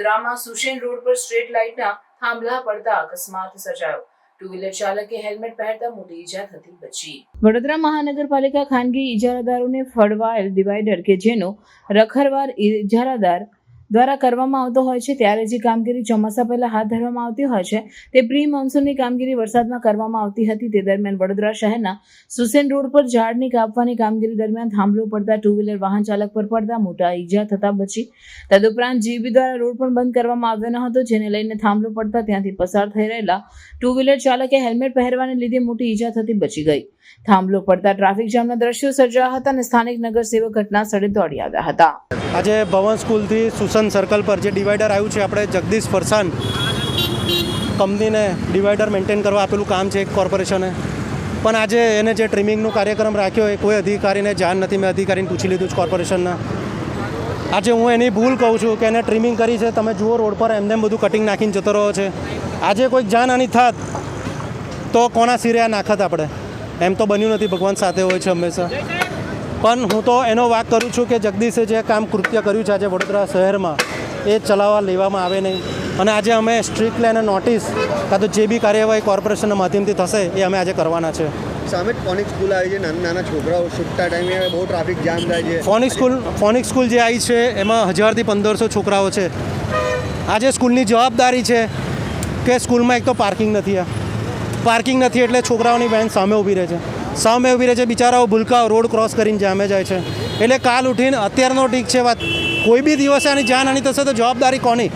વડોદરામાં સુશેન રોડ પર સ્ટ્રીટ લાઇટના થાંભલા પડતા અકસ્માત સર્જાયો. ટુ વ્હીલર ચાલકે હેલ્મેટ પહેરતા મોટી ઈજા થતી બચી. વડોદરા મહાનગરપાલિકા ખાનગી ઇજારાદારોને ફળવાયેલ ડિવાઈડર કે જેનો રખરવાર ઇજારાદાર દ્વારા કરવામાં આવતો હોય છે, ત્યારે જે કામગીરી ચોમાસા પહેલાં હાથ ધરવામાં આવતી હોય છે, તે પ્રી મોન્સૂનની કામગીરી વરસાદમાં કરવામાં આવતી હતી. તે દરમિયાન વડોદરા શહેરના સુસેન રોડ પર ઝાડની કાપવાની કામગીરી દરમિયાન થાંભલો પડતા ટુ વ્હીલર વાહન ચાલક પર પડતા મોટા ઈજા થતા બચી. તદુપરાંત જીબી દ્વારા રોડ પણ બંધ કરવામાં આવ્યો ન હતો, જેને લઈને થાંભલો પડતા ત્યાંથી પસાર થઈ રહેલા ટુ વ્હીલર ચાલકે હેલ્મેટ પહેરવાને લીધે મોટી ઈજા થતી બચી ગઈ. થાંભલો પડતા ટ્રાફિક જામના દ્રશ્યો સર્જાયા હતા અને સ્થાનિક નગરસેવક ઘટના સ્થળે દોડી આવ્યા હતા. આજે ભવન સ્કૂલથી સુસન સર્કલ પર જે ડિવાઈડર આવ્યું છે, આપણે જગદીશ ફરસાન કંપનીને ડિવાઈડર મેન્ટેન કરવા આપેલું કામ છે કોર્પોરેશને. પણ આજે એને જે ટ્રીમિંગનો કાર્યક્રમ રાખ્યો એ કોઈ અધિકારીને જાણ નથી. મેં અધિકારીને પૂછી લીધું છે કોર્પોરેશનના. આજે હું એની ભૂલ કહું છું કે એને ટ્રીમિંગ કરી છે. તમે જુઓ રોડ પર એમને બધું કટિંગ નાખીને જતો રહ્યો છે. આજે કોઈક જાનહાની થાત તો કોના સિરે આ નાખત આપણે? એમ તો બન્યું નથી ભગવાન સાથે હોય છે હંમેશા. પણ હું તો એનો વાક કરું છું કે જગદીશે જે કામ કૃત્ય કર્યું છે આજે વડોદરા શહેરમાં એ ચલાવવા લેવામાં આવે નહીં. અને આજે અમે સ્ટ્રિક્ટલી અને નોટિસ કાં તો જે બી કાર્યવાહી કોર્પોરેશનના માધ્યમથી થશે એ અમે આજે કરવાના છે. સામે ફોનિક સ્કૂલ આવી છે નાના નાના છોકરાઓ છૂટતા ટાઈમે બહુ ટ્રાફિક જામ થાય છે. ફોનિક સ્કૂલ ફોનિક સ્કૂલ જે આવી છે એમાં હજારથી પંદરસો છોકરાઓ છે. આજે સ્કૂલની જવાબદારી છે કે સ્કૂલમાં એક તો પાર્કિંગ નથી આ. પાર્કિંગ નથી એટલે છોકરાઓની બેન સામે ઊભી રહે છે. સામે ઊભી રહે છે, બિચારાઓ ભૂલકાઓ રોડ ક્રોસ કરીને જામે જાય છે. એટલે કાલ ઉઠીને અત્યારનો ઠીક છે વાત. કોઈ બી દિવસે આની જાનહાની થશે તો જવાબદારી કોની?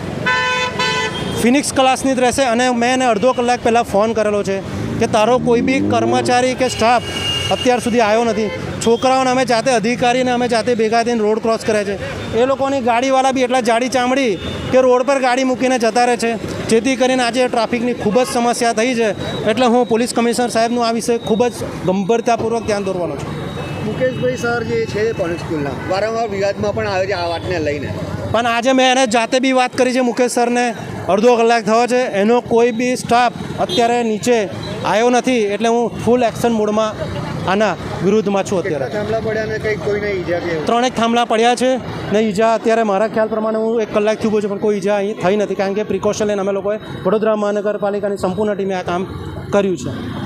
ફિનિક્સ ક્લાસની જ રહેશે અને મેં એને અડધો કલાક પહેલાં ફોન કરેલો છે કે તારો કોઈ બી કર્મચારી કે સ્ટાફ અત્યાર સુધી આવ્યો નથી. છોકરાઓને અમે જાતે અધિકારીને અમે જાતે ભેગા થઈને રોડ ક્રોસ કરે છે. એ લોકોની ગાડીવાળા બી એટલા જાડી ચામડી કે રોડ પર ગાડી મૂકીને જતા રહે છે. જેથી કરીને આજે ટ્રાફિકની ખૂબ જ સમસ્યા થઈ છે. એટલે હું પોલીસ કમિશનર સાહેબનું આ વિષય ખૂબ જ ગંભીરતાપૂર્વક ધ્યાન દોરવાનો છું. મુકેશભાઈ સર જે છે ફોનિક સ્કૂલના વારંવાર વિવાદમાં પણ આવે છે આ વાતને લઈને. પણ આજે મેં એને જાતે બી વાત કરી છે મુકેશ સરને. અડધો કલાક થયો છે એનો કોઈ બી સ્ટાફ અત્યારે નીચે આવ્યો નથી એટલે હું ફૂલ એક્શન મોડમાં આના વિરુદ્ધમાં છું અત્યારે? ત્રણેક થાંભલા પડ્યા છે ને ઈજા અત્યારે મારા ખ્યાલ પ્રમાણે હું એક કલાકથી ઊભો છું પણ કોઈ ઈજા અહીં થઈ નથી કારણ કે પ્રિકોશન લઈને અમે લોકોએ વડોદરા મહાનગરપાલિકાની સંપૂર્ણ ટીમે આ કામ કર્યું છે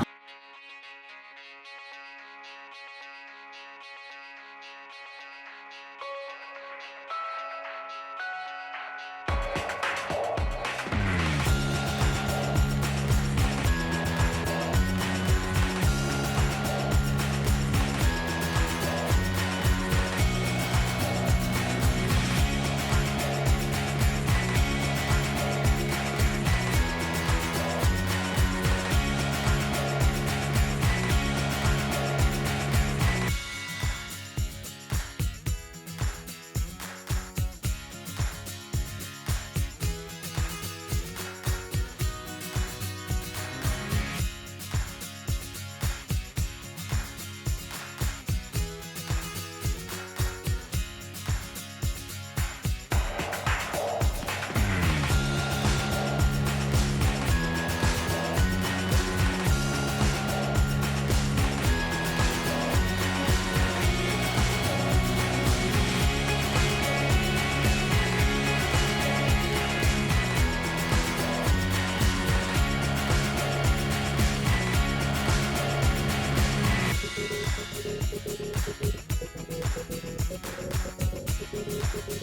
Thank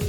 you.